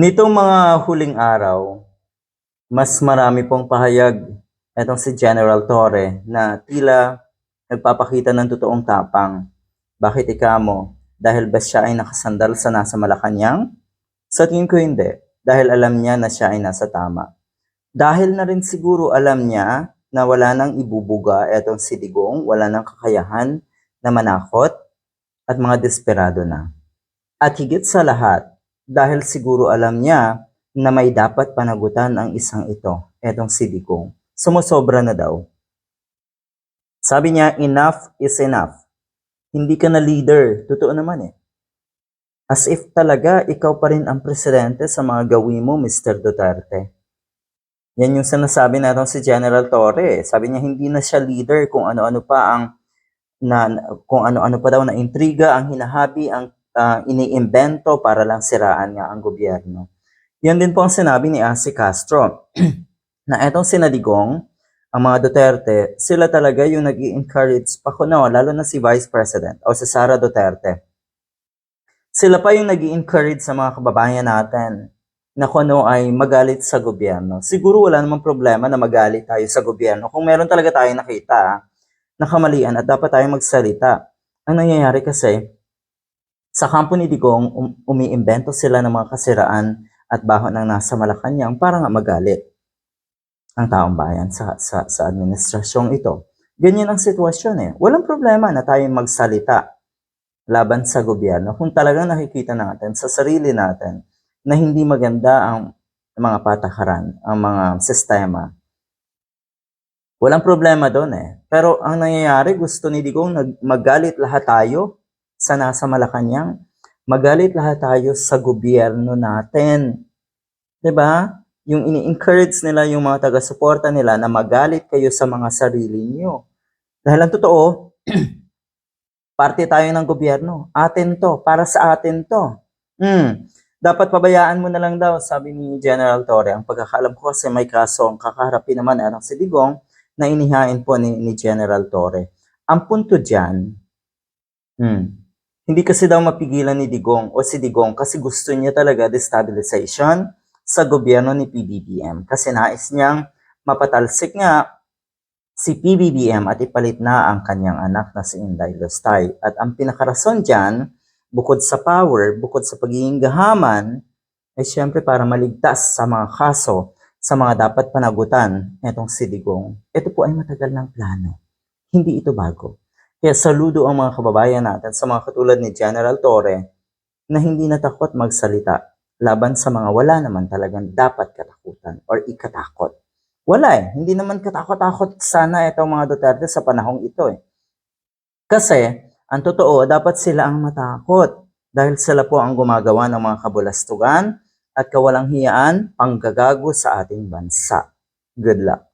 Nitong mga huling araw, mas marami pong pahayag etong si General Torre na tila nagpapakita ng totoong tapang. Bakit ikamo? Dahil ba siya ay nakasandal sa nasa Malacanang? Sa tingin ko hindi, dahil alam niya na siya ay nasa tama. Dahil na rin siguro alam niya na wala nang ibubuga etong si Digong, wala nang kakayahan na manakot at mga desperado na. At higit sa lahat, dahil siguro alam niya na may dapat panagutan ang isang ito, etong si Digong. Sumusobra na daw. Sabi niya, enough is enough. Hindi ka na leader. Totoo naman eh. As if talaga ikaw pa rin ang presidente sa mga gawin mo, Mr. Duterte. Yan yung sinasabi natin si General Torre. eh. Sabi niya hindi na siya leader kung ano-ano pa ang na kung ano-ano pa daw na intriga ang hinahabi ang ah, iniimbento para lang siraan nga ang gobyerno. Yan din po ang sinabi ni Asi Castro na etong sinadigong ang mga Duterte, sila talaga yung nag encourage pa ko no, lalo na si Vice President o si Sara Duterte. Sila pa yung nag encourage sa mga kababayan natin na kung ano ay magalit sa gobyerno. Siguro wala namang problema na magalit tayo sa gobyerno kung meron talaga tayong nakita ah, na kamalian at dapat tayong magsalita. Ang nangyayari kasi, sa kampo ni Digong, um, umiimbento sila ng mga kasiraan at baho ng nasa Malacanang para nga magalit ang taong bayan sa, sa, sa administrasyong ito. Ganyan ang sitwasyon eh. Walang problema na tayong magsalita laban sa gobyerno kung talagang nakikita natin sa sarili natin na hindi maganda ang mga patakaran, ang mga sistema. Walang problema doon eh. Pero ang nangyayari, gusto ni Digong magalit lahat tayo sa nasa Malacanang. Magalit lahat tayo sa gobyerno natin. 'Di ba? Yung ini-encourage nila yung mga taga-suporta nila na magalit kayo sa mga sarili niyo. Dahil ang totoo, parte tayo ng gobyerno. Atin to, para sa atin to. Hmm. Dapat pabayaan mo na lang daw, sabi ni General Torre. Ang pagkakalam ko kasi may kaso ang kakaharapin naman ay ang si Digong na inihain po ni, ni General Torre. Ang punto dyan, hmm, hindi kasi daw mapigilan ni Digong o si Digong kasi gusto niya talaga destabilization sa gobyerno ni PBBM kasi nais niyang mapatalsik nga si PBBM at ipalit na ang kanyang anak na si Inday Lustay. At ang pinakarason dyan, bukod sa power, bukod sa pagiging gahaman, ay syempre para maligtas sa mga kaso sa mga dapat panagutan itong si Digong. Ito po ay matagal ng plano. Hindi ito bago. Kaya saludo ang mga kababayan natin sa mga katulad ni General Torre na hindi natakot magsalita laban sa mga wala naman talagang dapat katakutan or ikatakot. Wala eh. Hindi naman katakot-takot sana itong mga Duterte sa panahong ito eh. Kasi, ang totoo, dapat sila ang matakot dahil sila po ang gumagawa ng mga kabulastugan at kawalang hiyaan panggagago sa ating bansa. Good luck.